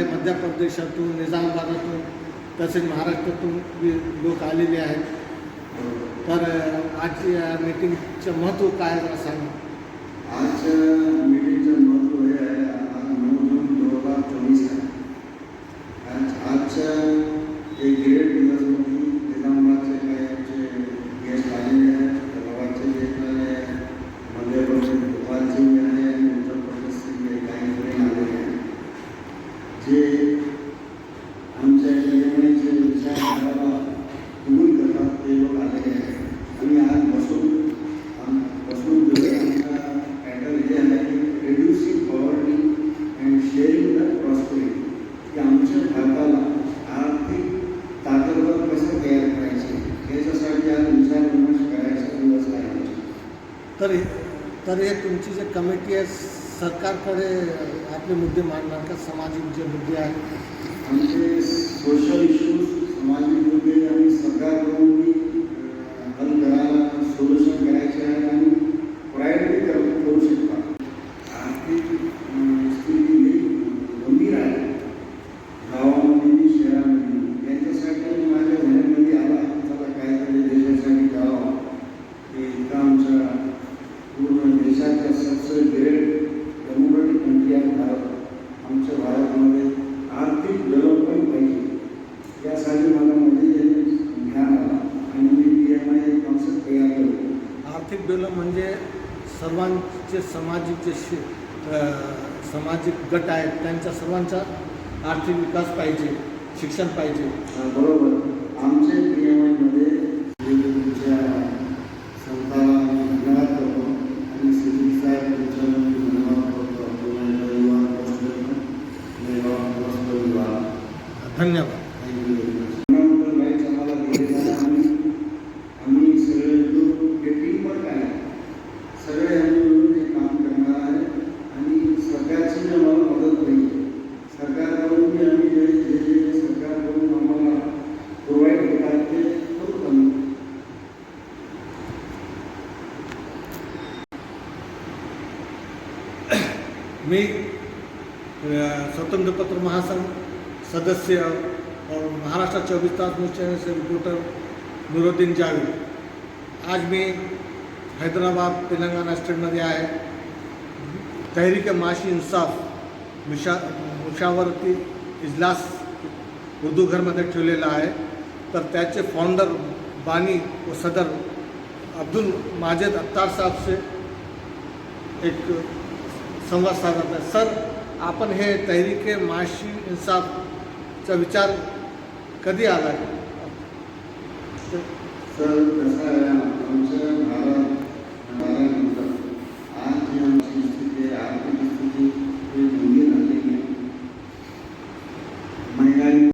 मध्य प्रदेशातून निजामाबादातून तसेच महाराष्ट्रातून लोक आलेले आहेत. तर आजच्या या मीटिंगचं महत्त्व काय सांग. आजच्या मीटिंगचं महत्त्व हे आहे तर तर हे तुमची जे कमिटी आहे सरकारकडे आपले मुद्दे मांडणार का? सामाजिक जे मुद्दे आहेत. सोशल इश्यूज़ सामाजिक मुद्दे आणि सरकारकडून आर्थिक डेव्हलप म्हणजे सर्वांचे सामाजिक जे शि सामाजिक गट आहेत त्यांच्या सर्वांचा आर्थिक विकास पाहिजे शिक्षण पाहिजे. बरोबर. आमचे पी एम आयमध्ये तुमच्या संताला मी धन्यवाद करतो आणि सिद्दीक साहेब तुमच्या मी धन्यवाद करतो. आपल्याला युवा पोस्ट पोस्ट विभाग धन्यवाद. मी स्वतंत्र पत्र महासंघ सदस्य और महाराष्ट्र चौबीस तास न्यूज़ चैनल से रिपोर्टर नुरुद्दीन जावेद। आज मी हैदराबाद तेलंगणा स्टेटमध्ये आहे तहरीक माशी इन्साफ मुशा, मुशावरती इजलास उर्दू घरमध्ये ठेवलेला आहे। तर त्याचे फाउंडर बानी व सदर अब्दुल माजेद अत्तार साहब से एक संवाद साधत आहे सर आपण हे तहरीके माशी इन्साफचा विचार कधी आला सर कसं आहे आमच्या भारत भारतानंतर आज जी आमची स्थिती आहे आर्थिक स्थिती ही। गंभीर झालेली आहे महिलांनी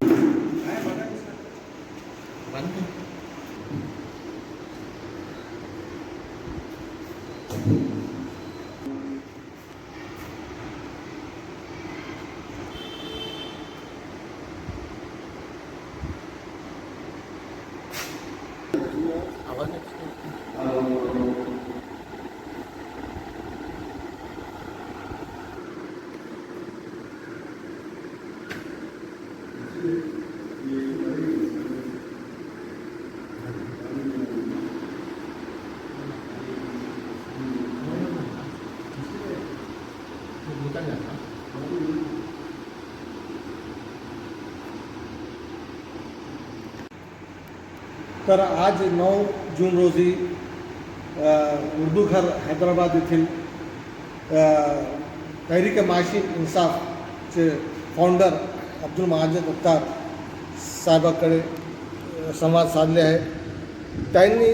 तर आज नऊ जून रोजी उर्दू घर हैदराबाद येथील तहरीक माशी इन्साफचे फाउंडर अब्दुल महाजद अत्तार साहेबाकडे संवाद साधले आहे. त्यांनी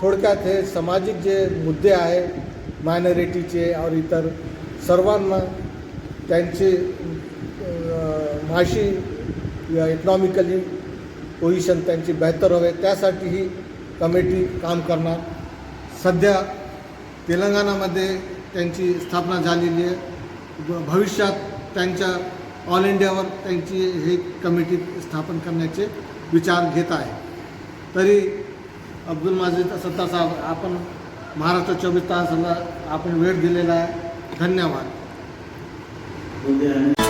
थोडक्यात हे सामाजिक जे मुद्दे आहे मायनॉरिटीचे और इतर, सर्वांना त्यांचे अ, माशी इकॉनॉमिकली पोझिशन त्यांची बेहतर हवे. त्यासाठी ही कमिटी काम करणार. सध्या तेलंगणामध्ये त्यांची स्थापना झालेली आहे. भविष्यात त्यांच्या ऑल इंडियावर त्यांची हे कमिटी स्थापन करण्याचे विचार घेत आहे. तरी अब्दुल माजिद सत्ता साहेब आपण महाराष्ट्र चोवीस तासाला आपण वेळ दिलेला आहे. धन्यवाद. 嗯